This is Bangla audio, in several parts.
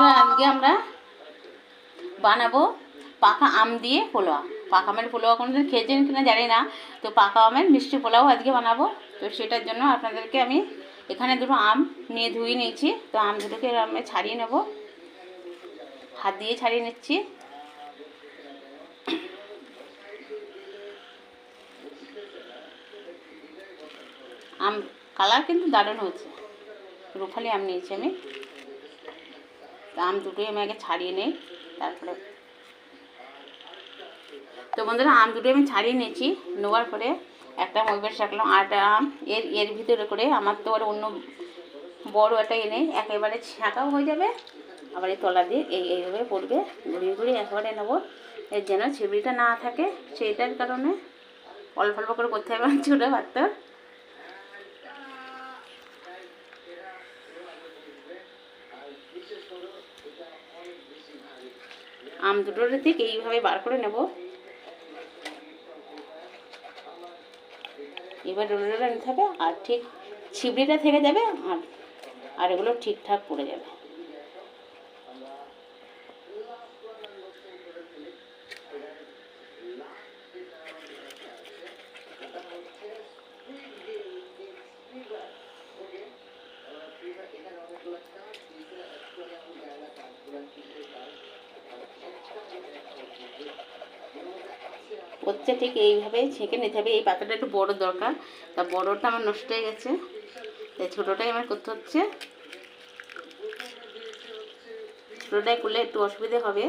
বন্ধুরা আজকে আমরা বানাবো পাকা আম দিয়ে পোলাও। পাকা আমের পোলাও কোনোদিন খেয়েছেন কিনা জানি না, তো পাকা আমের মিষ্টি পোলাও আজকে বানাবো। তো সেটার জন্য আপনাদেরকে আমি এখানে দুটো আম নিয়ে ধুয়ে নিয়েছি। তো আম দুটোকে আমি ছাড়িয়ে নেব। হাত দিয়ে ছাড়িয়ে নিচ্ছি। আম, কালার কিন্তু দারুণ হয়েছে। রুফালি আম নিয়েছি আমি। আম দুটোই আমি আগে ছাড়িয়ে নেই, তারপরে। তো বন্ধুরা, আম দুটোই আমি ছাড়িয়ে নিয়েছি, নেওয়ার পরে একটা মইবেশ রাখলাম আটা আম, এর এর ভিতরে করে আমার তো আর অন্য বড় একটা এনে একেবারে ছাঁকাও হয়ে যাবে, আবার এই তলা দিয়ে এই, এইভাবে পড়বে, ঘুরিয়ে ঘুরিয়ে একেবারে নেব। এর যেন ছিবড়িটা না থাকে, সেইটার কারণে অল্প অল্প করে করতে হবে, ছোটো বাচ্চার আম দুটোর থেকে এইভাবে বার করে নেব। এবার ডোলে ডোলে নিতে হবে আর ঠিক ছিবড়িটা থেকে যাবে আর আর এগুলো ঠিকঠাক পড়ে যাবে। হচ্ছে ঠিক এইভাবেই ছেঁকে নিতে হবে। এই পাতাটা একটু বড় দরকার। তা বড়টা আমার নষ্ট হয়ে গেছে। তাই ছোটোটাই আমার করতে হচ্ছে। ছোটোটাই করলে একটু অসুবিধে হবে।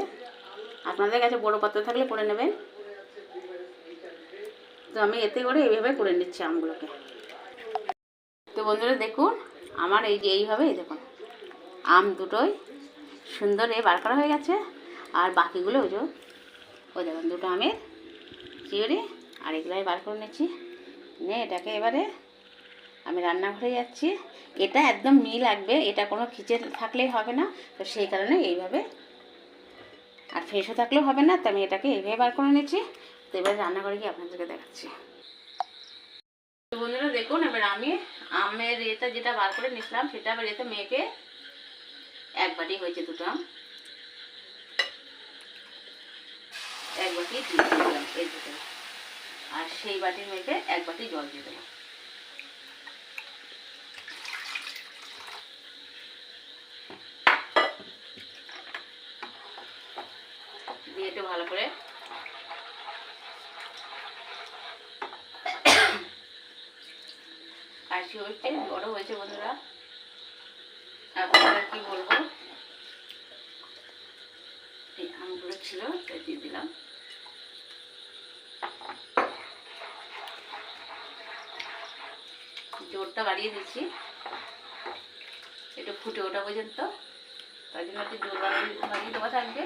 আপনাদের কাছে বড় পাতা থাকলে করে নেবেন। তো আমি এতে করে এইভাবে করে নিচ্ছি আমগুলোকে। তো বন্ধুরা দেখুন, আমার এই যে এইভাবে, এই দেখুন, আম দুটোই সুন্দর এ বার করা হয়ে গেছে। আর বাকিগুলো ওই যে, ওই দেখুন, দুটো আমের চিড়ে আর এগুলো আমি বার করে নিচ্ছি। নিয়ে এটাকে এবারে আমি রান্নাঘরে যাচ্ছি। এটা একদম মি লাগবে, এটা কোনো খিচে থাকলেই হবে না। তো সেই কারণে এইভাবে, আর ফ্রেশও থাকলেও হবে না, তো আমি এটাকে এইভাবে বার করে নিচ্ছি। তো এবার রান্নাঘরে গিয়ে আপনাদেরকে দেখাচ্ছি। বন্ধুরা, দেখুন, এবার আমি আমের এটা যেটা বার করে নিয়েছিলাম, সেটা আবার এতে মেপে এক বাটি হয়েছে দুটো আম। এক বাটি এর ভিতরে আর সেই বাটির মেপে এক বাটি জল দিয়ে দিলাম দিয়ে একটু ভালো করে কাশি হচ্ছে বড় হয়েছে বন্ধুরা। আপনারা কি বলব? আমগুলো ছিল দিয়ে দিলাম। জোরটা বাড়িয়ে দিচ্ছি। একটু ফুটে ওঠা পর্যন্ত। তাই জন্য একটু জোর বাড়িয়ে বাড়িয়ে দেওয়া থাকবে।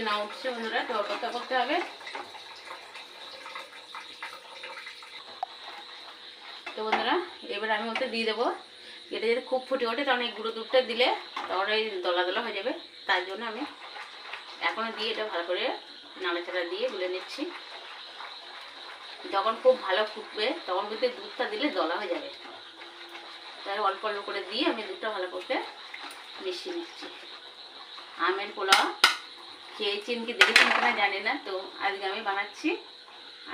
ফুটে না উঠছে বন্ধুরা তো অপেক্ষা করতে হবে। তো বন্ধুরা, এবার আমি ওতে দিয়ে দেবো। এটা যদি খুব ফুটে ওঠে তখন এই গুঁড়ো দুধটা দিলে তখন এই দলা দলা হয়ে যাবে। তার জন্য আমি এখনও দিয়ে এটা ভালো করে নাড়াচাড়া দিয়ে গুলে নিচ্ছি। যখন খুব ভালো ফুটবে, তখন কিন্তু দুধটা দিলে দলা হয়ে যাবে। তাই অল্প অল্প করে দিয়ে আমি দুধটা ভালো করে মিশিয়ে নিচ্ছি। আমের পোলাও খেয়েছেন কি দেখেছেন কিনা জানি না, তো আজকে আমি বানাচ্ছি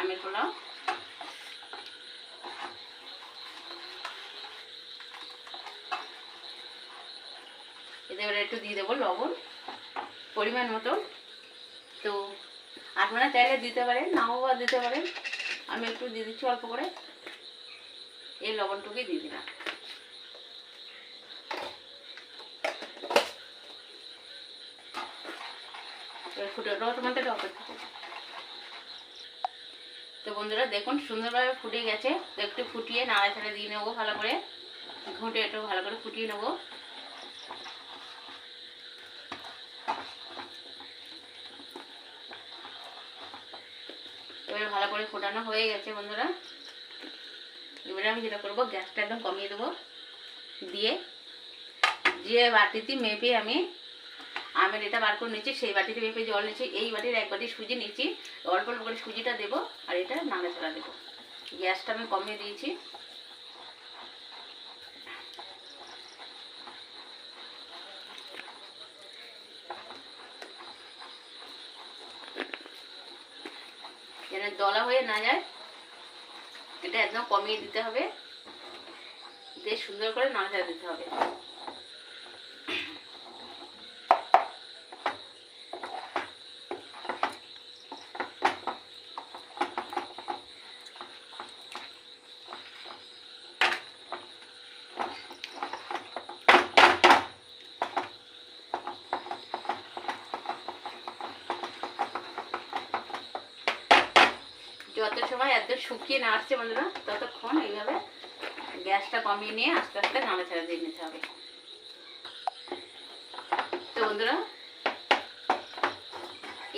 আমের পোলাও এবার একটু দিয়ে দেবো লবণ, পরিমাণ মতো। তো আপনারা চাইলে দিতে পারেন, নাও বা দিতে পারেন। আমি একটু দিয়ে দিচ্ছি অল্প করে। এই লবণটুকুই দিয়ে দিলাম। তো বন্ধুরা, দেখুন, সুন্দরভাবে ফুটে গেছে। তো একটু ফুটিয়ে নাড়াচাড়া দিয়ে নেব ভালো করে। ঘুঁটে একটু ভালো করে ফুটিয়ে নেব। এবার ভালো করে ফোটানো হয়ে গেছে বন্ধুরা। এবারে আমি যেটা করব, গ্যাসটা একদম কমিয়ে দেবো। দিয়ে যে বাটিতে মেপে আমি আমের এটা বার করে নিচ্ছি, সেই বাটিতে মেপে জল নিচ্ছি, এই বাটির এক বাটি সুজি নিচ্ছি, অল্প অল্প করে সুজিটা দেবো আর এটা নাড়াচাড়া দেবো। গ্যাসটা আমি কমিয়ে দিয়েছি। যেন দলা হয়ে না যায়, এটা একদম কমিয়ে দিতে হবে। দিয়ে সুন্দর করে নাড়াচাড়া দিতে হবে। যত সময় এত শুকিয়ে না আসছে বন্ধুরা, ততক্ষণ এইভাবে গ্যাসটা কমিয়ে নিয়ে আস্তে আস্তে নাড়াচাড়া দিয়ে নিতে হবে। তো বন্ধুরা,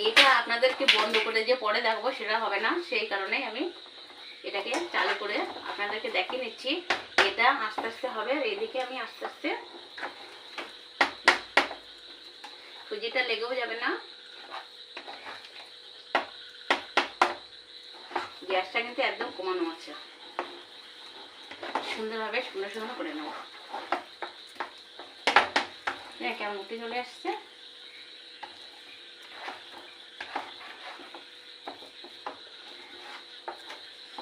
এটা আপনাদেরকে বন্ধ করে যে পরে দেখাবো সেটা হবে না, সেই কারণেই আমি এটাকে চালু করে আপনাদেরকে দেখিয়ে নিচ্ছি। এটা আস্তে আস্তে হবে আর এদিকে আমি আস্তে আস্তে সুজিটা লেগেও যাবে না গ্যাসটা কিন্তু একদম কমানো আছে। সুন্দরভাবে সুন্দর সুন্দর করে নেব। কেমন উঠে চলে আসছে।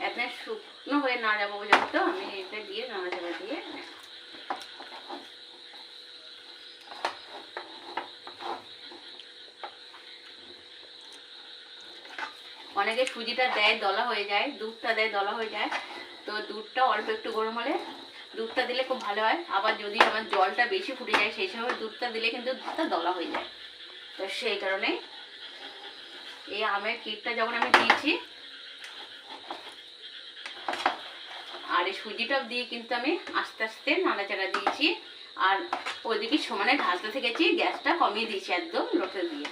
একদম শুকনো হয়ে না যাব পর্যন্ত আমি এটা দিয়ে নাড়াচাড়া দিয়ে অনেকে সুজিটা দেয় দলা হয়ে যায়, দুধটা দেয় দলা হয়ে যায়। তো দুধটা অল্প একটু গরম হলে দুধটা দিলে খুব ভালো হয়। আবার যদি আমার জলটা বেশি ফুটে যায়, সেই সময় দুধটা দিলে কিন্তু দুধটা দলা হয়ে যায়। তো সেই কারণে এই আমের কিটটা যখন আমি দিয়েছি, আর এই সুজিটা দিয়ে কিন্তু আমি আস্তে আস্তে নাড়াচাড়া দিয়েছি। আর ওইদিকে সমানে ঢালতে থেকেছি, গ্যাসটা কমিয়ে দিয়েছি একদম লোটে দিয়ে।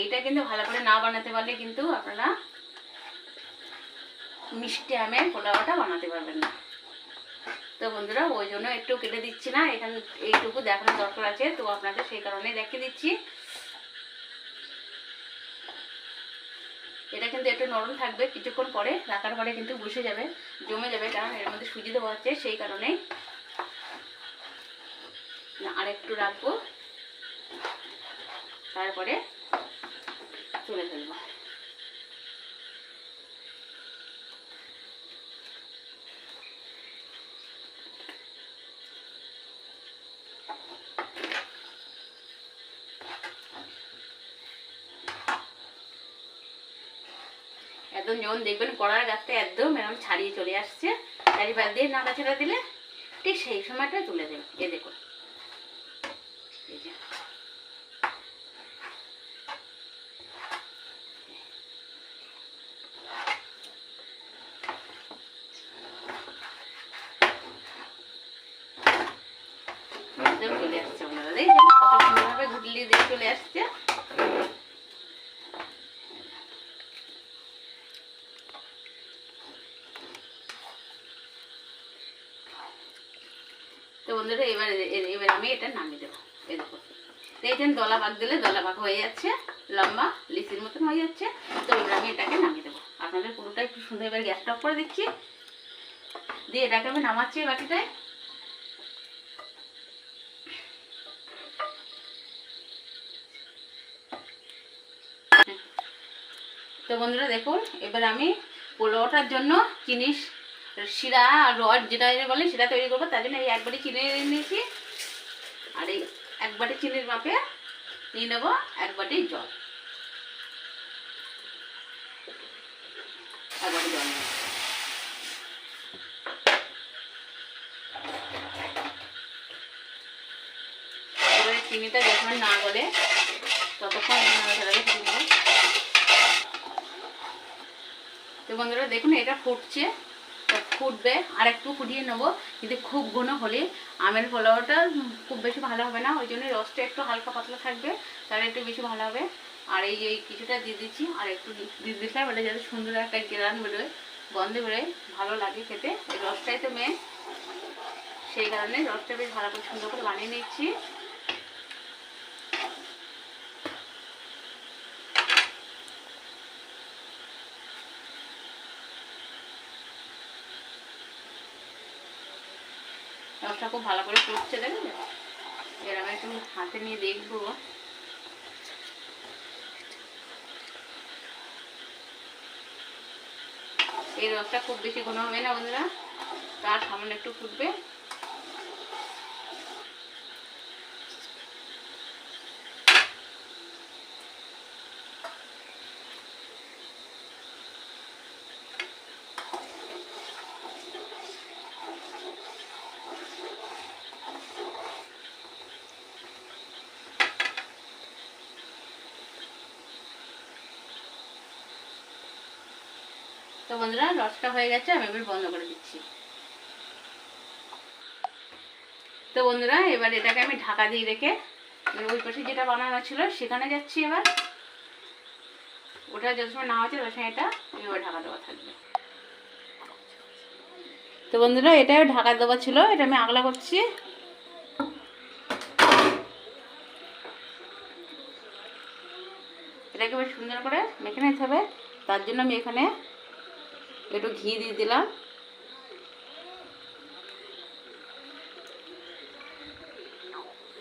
এইটা কিন্তু ভালো করে না বানাতে পারলে কিন্তু আপনারা মিষ্টি আমের পোলাওটা বানাতে পারবেন না। তো বন্ধুরা, ওই জন্য একটু কেটে দিচ্ছি না, এখানে এইটুকু দেখানোর দরকার আছে, তো আপনাদের সেই কারণে দেখিয়ে দিচ্ছি। এটা কিন্তু একটু নরম থাকবে, কিছুক্ষণ পরে রাখার পরে কিন্তু বসে যাবে, জমে যাবে, কারণ এর মধ্যে সুজি দেওয়া আছে, সেই কারণে আর একটু রাখব। তারপরে তুলে ফেলব। একদম যখন দেখবেন কড়ার গাছটা একদম এরকম ছাড়িয়ে চলে আসছে। চারিপাশ দিয়ে নাড়াচাড়া দিলে ঠিক সেই সময়টা তুলে দেবেন এ দেখুন এই যে একদম চলে আসছে আপনারা দেখছেন কত সুন্দরভাবে গুটলি দিয়ে চলে আসছে তো বন্ধুরা, এবার এবার আমি এটা নামিয়ে দেবো। এই দেখো। দেখছেন দলা ভাগ দিলে দলা ভাগ হয়ে যাচ্ছে, লম্বা, লিচির মতন হয়ে যাচ্ছে। তো এবার আমি এটাকে নামিয়ে দেবো। আপনাদের পুরোটা একটু সুন্দর এবার গ্যাসটা অফ করে দিচ্ছি। দিয়ে এটাকে আমি নামাচ্ছি এই বাটিটায়। তো বন্ধুরা, দেখুন, এবার আমি পোলাওটার জন্য জিনিস শিরা, রড যেটা বলে সেটা তৈরি করব, তার জন্য এই এক কিনে নিয়েছি। আর এই এক বাটি চিনির মাপে নিয়ে নেব এক জল। চিনিটা যখন না গলে, ততক্ষণ বন্ধুরা, দেখুন এটা ফুটছে। ফুটবে, আর একটু ফুটিয়ে নেব। কিন্তু খুব ঘন হলে আমের পোলাওটা খুব বেশি ভালো হবে না, ওই জন্য রসটা একটু হালকা পাতলা থাকবে, তাহলে একটু বেশি ভালো হবে। আর এই যে এই কিছুটা দিয়ে দিচ্ছি, আর একটু দিয়ে দিলাম এটা যাতে সুন্দর একটা গ্রান বেরোয়, গন্ধে বেরোয়, ভালো লাগে খেতে। এই রসটাই তো মেন সেই কারণে রসটা বেশ ভালো করে সুন্দর করে বানিয়ে নিচ্ছি। রসটা খুব ভালো করে ফুটছে এর আমি একটু হাতে নিয়ে দেখব। এই রসটা খুব বেশি ঘন হবে না বন্ধুরা? তার সামনে একটু ফুটবে। তো বন্ধুরা, রসটা হয়ে গেছে, আমি এবার বন্ধ করে দিচ্ছি। তো বন্ধুরা, এবার এটাকে আমি ঢাকা দিয়ে রেখে ওই পাশে যেটা বানানো ছিল, সেখানে যাচ্ছি এবার। ওটা যত সময় না হচ্ছে, তত সময় এটা এবার ঢাকা দেওয়া থাকবে। তো বন্ধুরা এটাও ঢাকা দেওয়া ছিল, এটা আমি আগলা করছি। এটাকে বেশ সুন্দর করে মেখে নিতে হবে। তার জন্য আমি এখানে একটু ঘি দিয়ে দিলাম।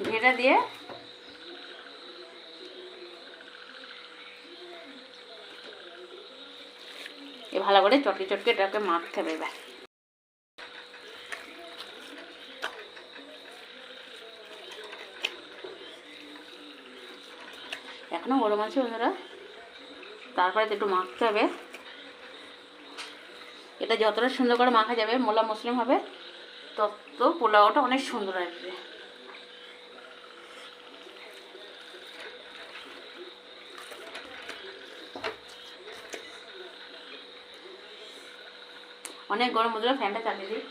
ঘিটা দিয়ে এ ভালো করে চটকে চটকে এটাকে মাখতে হবে এবার এখনও গরম আছে বন্ধুরা। তারপরে একটু মাখতে হবে। এটা যতটা সুন্দর করে মাখা যাবে মোলা মুসলিম হবে, তত পোলাওটা অনেক সুন্দর আসবে। অনেক গরম মজুরা ফ্যানটা চালিয়ে দিই।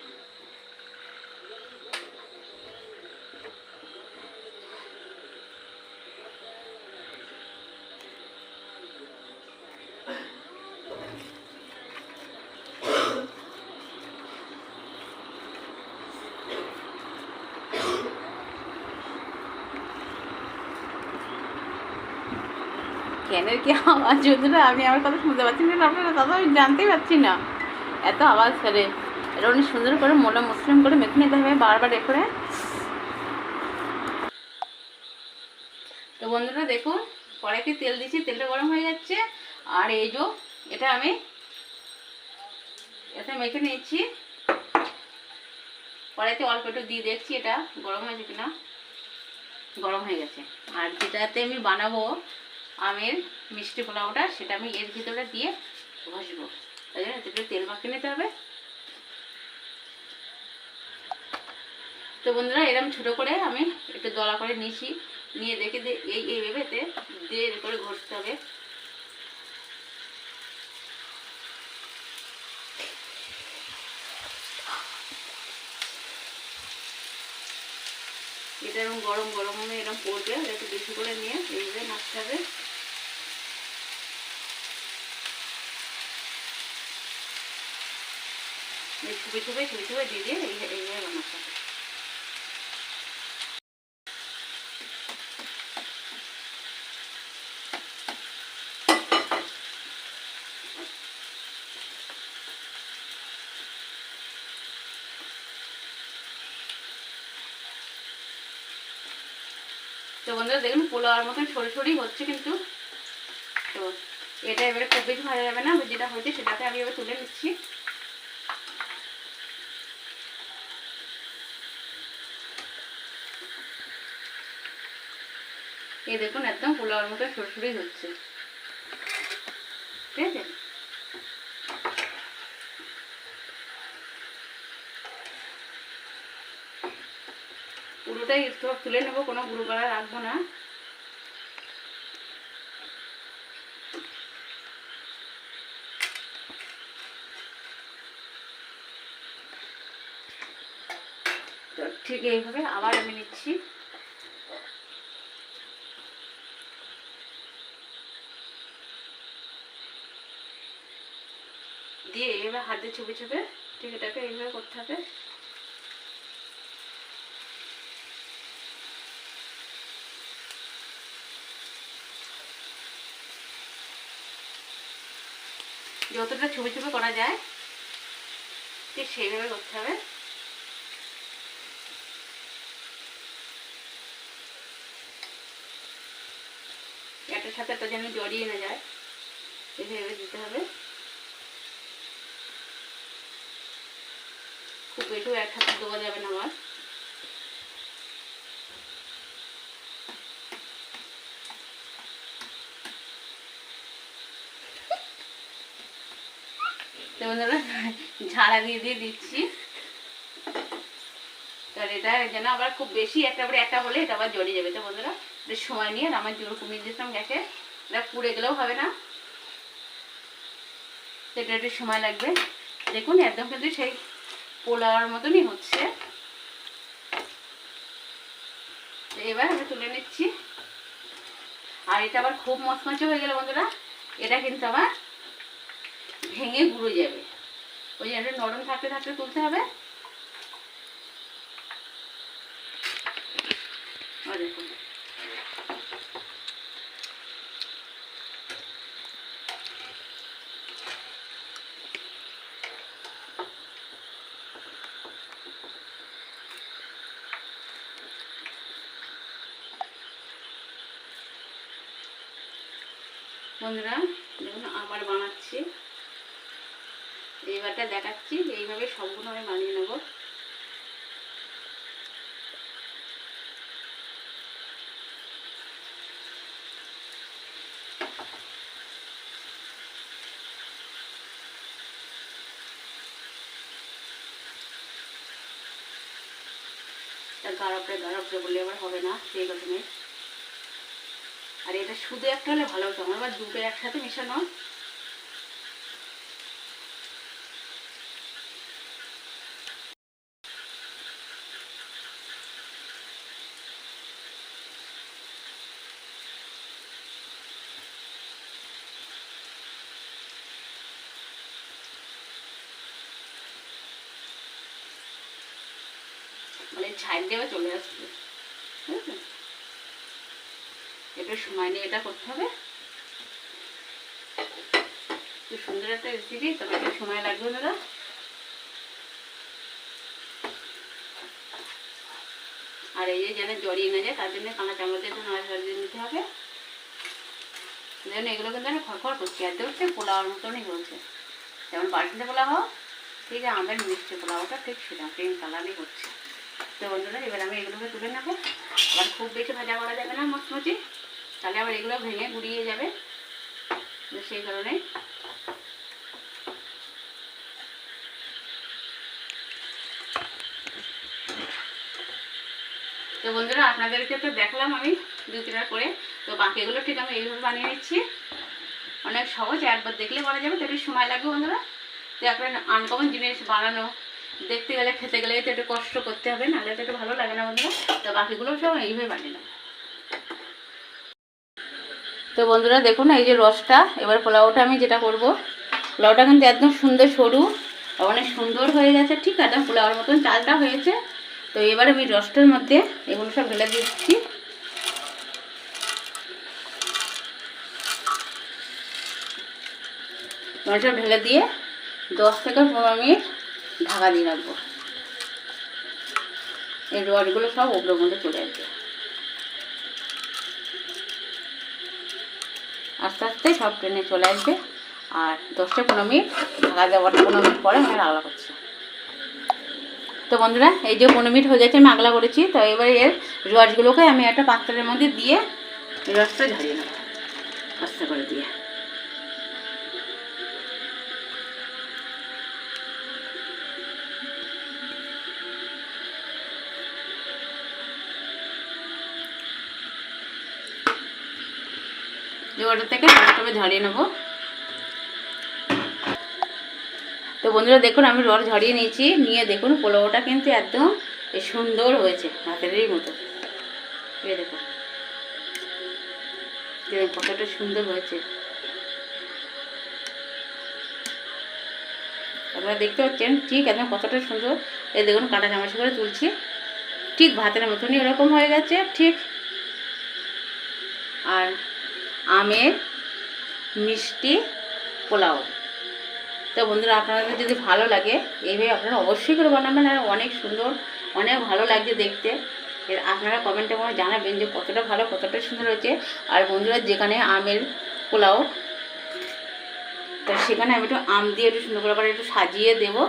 ফ্যানের কি আওয়াজ? যদিও আপনি আমার কথা শুনতে পাচ্ছেন না আপনারা দাদা আমি জানতেই পারছি না। এত আওয়াজ করে। এটা অনেক সুন্দর করে মোলা মুসলিম করে মেখে নিতে হবে, বারবার এ করে। তো বন্ধুরা, দেখুন, কড়াইতে তেল দিচ্ছি তেলটা গরম হয়ে যাচ্ছে। আর এই যে, এটা আমি এটা মেখে নিচ্ছি কড়াইতে অল্প একটু দিয়ে দেখছি, এটা গরম হয়েছে কিনা। গরম হয়ে গেছে। আর যেটাতে আমি বানাবো আমের মিষ্টি পোলাওটা, সেটা আমি এর ভিতরে দিয়ে ঘষবো তাই জন্য একটু তেল মাখিয়ে নিতে হবে। তো বন্ধুরা এরকম ছোটো করে আমি একটু দলা করে নিছি নিয়ে দেখে দিয়ে এই এই ভেবেতে দিয়ে করে ঘষতে হবে। এরকম গরম গরম হবে এরকম পড়বে একটু বেশি করে নিয়ে এইভাবে নাচতে হবে। ছুপে ছুপে ছুপে ছুপে দিয়ে দিয়ে এই এইভাবে বানাতে হবে। তো বন্ধুরা, দেখুন পোলাওয়ার মতন সরু সরি হচ্ছে কিন্তু। তো এটা এবারে খুব বেশি ভালো যাবে না, যেটা হয়েছে সেটাকে আমি এবার তুলে নিচ্ছি। এই দেখুন, একদম পোলাওয়ার মতো সরসরি হচ্ছে। ওটাই একটু তুলে নেব, কোনো গুঁড়ো করা রাখব না। ঠিক এইভাবে আবার আমি নিচ্ছি। দিয়ে এইভাবে হাতে ছুপে ছুপে ঠিক এটাকে এইভাবে করতে হবে। যতটা ছবি ছবি করা যায়, ঠিক সেইভাবে করতে হবে। একটার সাথে একটা যেন জড়িয়ে না যায় এভাবে দিতে হবে। খুব বেশিও একসাথে দেওয়া যাবে না আমার বন্ধুরা ঝাড়া দিয়ে দিয়ে দিচ্ছি। এটা যেন আবার খুব বেশি একটা পরে একটা হলে এটা আবার জড়িয়ে যাবে। তো বন্ধুরা সময় নিয়ে আমার জোর কমিয়ে গ্যাসে এটা পুড়ে গেলেও হবে না। এটা একটু সময় লাগবে। দেখুন, একদম কিন্তু সেই পোলাওয়ার মতনই হচ্ছে। এবার আমি তুলে নিচ্ছি। আর এটা আবার খুব মচমচে হয়ে গেল বন্ধুরা। এটা কিন্তু আবার ভেঙে গুঁড়ো যাবে। ওই জন্য নরম থাকতে থাকতে তুলতে হবে। দেখুন। বন্ধুরা দেখুন আবার বানাচ্ছি এইবারটা দেখাচ্ছি এইভাবে সবগুলো আমি বানিয়ে নেব। আর এটা শুধু একটা হলে ভালো হতো, আমার দুটো একসাথে মেশানো। মানে ছাইড দেওয়া চলে আসবে। একটু সময় নিয়ে এটা করতে হবে। সুন্দর একটা রেসিপি তবে একটু সময় লাগবে দাদা আর এই যে যেন জড়িয়ে না যায়, তার জন্য কাঁচা চামচ দিয়ে ছাড়া দিয়ে নিতে হবে। যেন এগুলো কিন্তু আমি খড়খড় করছি, আর হচ্ছে পোলাওয়ার মতনই হচ্ছে যেমন পোলাও হোক ঠিক আছে আমাদের মিষ্টি পোলাওটা, ঠিক সেটা সেম কালারই হচ্ছে তো বন্ধুরা, এবার আমি এগুলোকে তুলে নেব। আবার খুব বেশি ভাজা করা যাবে না মচমচি তাহলে আবার এগুলো ভেঙে গুড়িয়ে যাবে। সেই কারণে। তো বন্ধুরা, আপনাদেরকে তো দেখলাম আমি দু তিনবার করে। তো বাকিগুলো ঠিক আমি এইভাবে বানিয়ে নিচ্ছি। অনেক সহজ, একবার দেখলে বলা যাবে তো সময় লাগবে বন্ধুরা। তো একটা আনকমন জিনিস বানানো। দেখতে গেলে, খেতে গেলে তো একটু কষ্ট করতে হবে, নাহলে তো একটু ভালো লাগে না বন্ধুরা। তো বাকিগুলো সব এইভাবে বানিয়ে নেব। তো বন্ধুরা, দেখুন এই যে রসটা, এবার পোলাওটা আমি যেটা করব, পোলাওটা কিন্তু একদম সুন্দর সরু, অনেক সুন্দর হয়ে গেছে, ঠিক একদম পোলাওয়ার মতন চালটা হয়েছে। তো এবার আমি রসটার মধ্যে এগুলো সব ঢেলে দিচ্ছি। সব ঢেলে দিয়ে দশ থেকে পনেরো মিনিট ঢাকা দিয়ে রাখব। এই রডগুলো সব ওপরের মধ্যে চলে আসবে। আস্তে আস্তে সব ট্রেনে চলে আসবে। আর দশটা পনেরো মিনিট ঢাকা দেওয়ার পনেরো মিনিট পরে আমি আগলা করছি। তো বন্ধুরা, এই যে পনেরো মিনিট হয়ে গেছে, আমি আগলা করেছি। তো এবারে এর রসগুলোকে আমি একটা পাত্রের মধ্যে দিয়ে রসটা ঝাড়িয়ে নেব। আস্তে করে দিয়ে। ওটা থেকে রসটাকে ঝাড়িয়ে নেব। তো বন্ধুরা, দেখুন, আমি রস ঝরিয়ে নিয়েছি। নিয়ে দেখুন, পোলাওটা কিন্তু একদম সুন্দর হয়েছে হাতেরই মতো। এই দেখুন, কতটা সুন্দর হয়েছে। আপনারা দেখতে পাচ্ছেন, ঠিক একদম কতটা সুন্দর। এই দেখুন, কাটা চামচ করে তুলছি। ঠিক ভাতের মতনই ওরকম হয়ে গেছে, ঠিক। আর আমের মিষ্টি পোলাও। তো বন্ধুরা, আপনাদের যদি ভালো লাগে, এইভাবে আপনারা অবশ্যই করে বানাবেন আর অনেক সুন্দর, অনেক ভালো লাগছে দেখতে। এর আপনারা কমেন্টে করে জানাবেন যে কতটা ভালো, কতটা সুন্দর হয়েছে। আর বন্ধুরা, যেখানে আমের পোলাও, তো সেখানে আমি একটু আম দিয়ে একটু সুন্দর করে একটু সাজিয়ে দেবো।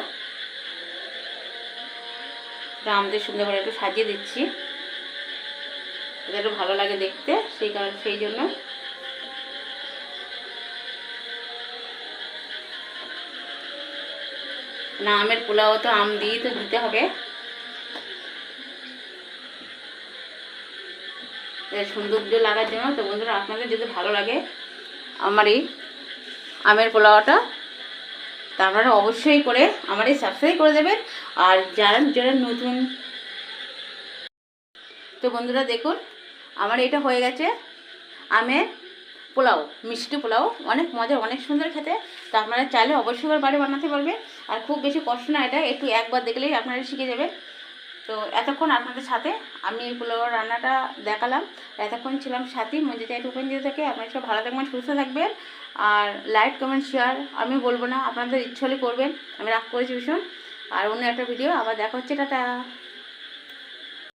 আম দিয়ে সুন্দর করে একটু সাজিয়ে দিচ্ছি। একটু ভালো লাগে দেখতে, সেই কারণে, সেই জন্য না, আমের পোলাও তো আম দিয়েই তো দিতে হবে। সৌন্দর্য লাগার জন্য তো বন্ধুরা, আপনাদের যদি ভালো লাগে আমার এই আমের পোলাওটা, তা আপনারা অবশ্যই করে আমার এই সাবস্ক্রাইব করে দেবেন। আর যারা যারা নতুন, তো বন্ধুরা দেখুন, আমার এটা হয়ে গেছে আমের পোলাও, মিষ্টি পোলাও, অনেক মজার অনেক সুন্দর খেতে। তো আপনারা চাইলে অবশ্যই বাড়ি বানাতে পারবেন। আর খুব বেশি কষ্ট না এটা, একটু একবার দেখলেই আপনারা শিখে যাবেন। তো এতক্ষণ আপনাদের সাথে আমি এই পোলাও রান্নাটা দেখালাম। এতক্ষণ ছিলাম সাথী চাইতে ওপেন দিতে থাকে। আপনারা সব ভালো থাকবেন, সুস্থ থাকবেন। আর লাইক কমেন্ট শেয়ার আমি বলব না, আপনাদের ইচ্ছে হলে করবেন। আমি রাগ করেছি ভীষণ। আর অন্য একটা ভিডিও আবার দেখা হচ্ছে, টাটা।